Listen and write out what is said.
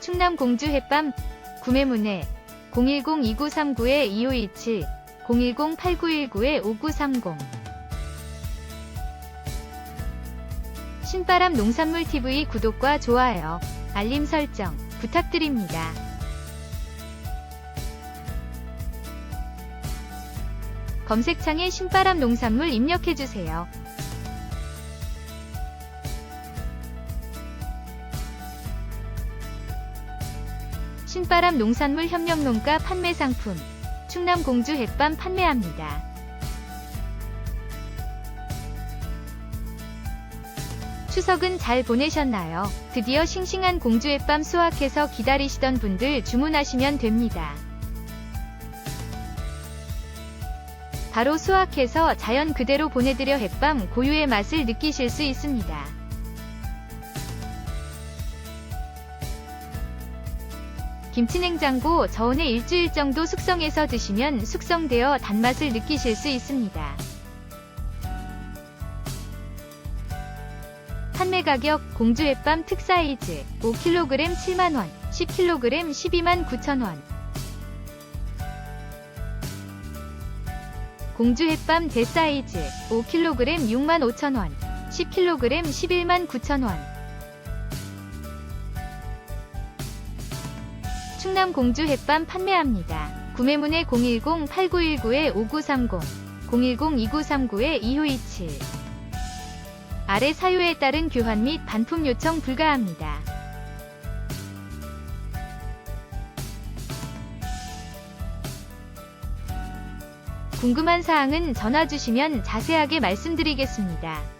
충남 공주 햇밤 구매 문의 010-2939-2527 010-8919-5930 신바람 농산물 TV 구독과 좋아요, 알림 설정 부탁드립니다. 검색창에 신바람 농산물 입력해주세요. 신바람 농산물 협력농가 판매 상품 충남 공주 햇밤 판매합니다. 추석은 잘 보내셨나요? 드디어 싱싱한 공주 햇밤 수확해서 기다리시던 분들 주문하시면 됩니다. 바로 수확해서 자연 그대로 보내드려 햇밤 고유의 맛을 느끼실 수 있습니다. 김치냉장고 저온에 일주일 정도 숙성해서 드시면 숙성되어 단맛을 느끼실 수 있습니다. 판매 가격 공주 햇밤 특사이즈 5kg 7만원, 10kg 12만 9천원. 공주 햇밤 대사이즈 5kg 6만 5천원, 10kg 11만 9천원. 충남 공주 햇밤 판매합니다. 구매문의 010-8919-5930, 010-2939-2527. 아래 사유에 따른 교환 및 반품 요청 불가합니다. 궁금한 사항은 전화 주시면 자세하게 말씀드리겠습니다.